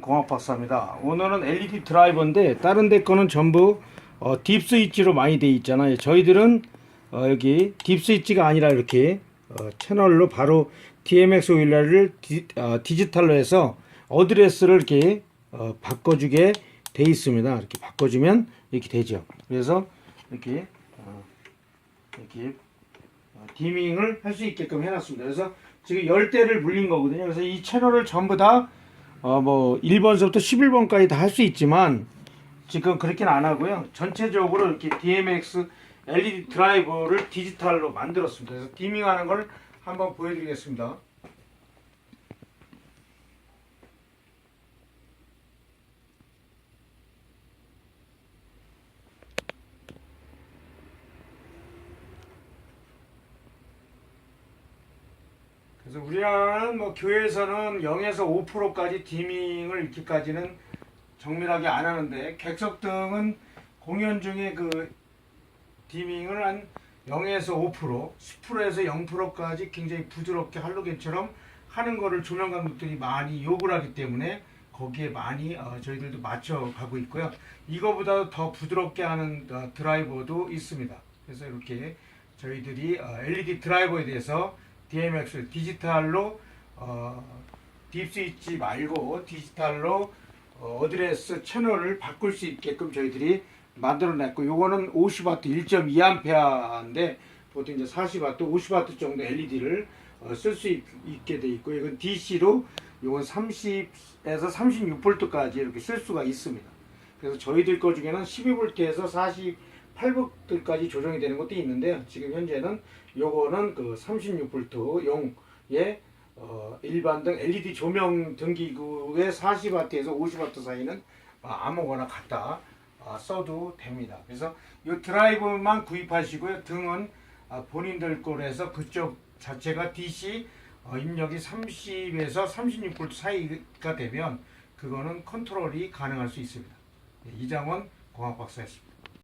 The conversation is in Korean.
공학 박사입니다. 오늘은 LED 드라이버인데 다른 데 거는 전부 어, 딥 스위치로 많이 돼 있잖아요. 저희들은 어, 여기 딥 스위치가 아니라 이렇게 어, 채널로 바로 DMX 오일러를 디, 어, 디지털로 해서 어드레스를 이렇게 어, 바꿔주게 돼 있습니다. 이렇게 바꿔주면 이렇게 되죠. 그래서 이렇게 어, 이렇게 어, 디밍을 할 수 있게끔 해놨습니다. 그래서 지금 10대를 물린 거거든요. 그래서 이 채널을 전부 다 어, 뭐 1번서부터 11번까지 다 할 수 있지만 지금 그렇게는 안 하고요. 전체적으로 이렇게 DMX LED 드라이버를 디지털로 만들었습니다. 그래서 디밍하는 걸 한번 보여드리겠습니다. 그래서 우리나라는 뭐 교회에서는 0에서 5%까지 디밍을 이렇게까지는 정밀하게 안 하는데 객석 등은 공연 중에 그 디밍을 한 0에서 5%, 10%에서 0%까지 굉장히 부드럽게 할로겐처럼 하는 거를 조명 감독들이 많이 요구를 하기 때문에 거기에 많이 어, 저희들도 맞춰 가고 있고요. 이거보다 더 부드럽게 하는 어, 드라이버도 있습니다. 그래서 이렇게 저희들이 어, LED 드라이버에 대해서 DMX 디지털로 어, 딥 스위치 말고 디지털로 어, 어드레스 채널을 바꿀 수 있게끔 저희들이 만들어냈고 요거는 50W 1.2A인데 보통 이제 40W 50W 정도 LED를 어, 쓸 수 있게 돼 있고 이건 DC로 요건 30에서 36V까지 이렇게 쓸 수가 있습니다. 그래서 저희들 거 중에는 12V에서 48V까지 조정이 되는 것도 있는데요. 지금 현재는 요거는 그 36V용의 어, 일반 등 LED 조명 등기구의 40W에서 50W 사이는 어, 아무거나 갖다 어, 써도 됩니다. 그래서 이 드라이버만 구입하시고요. 등은 아, 본인들 거라서 그쪽 자체가 DC 어, 입력이 30에서 36V 사이가 되면 그거는 컨트롤이 가능할 수 있습니다. 네, 이장원 공학 박사였습니다.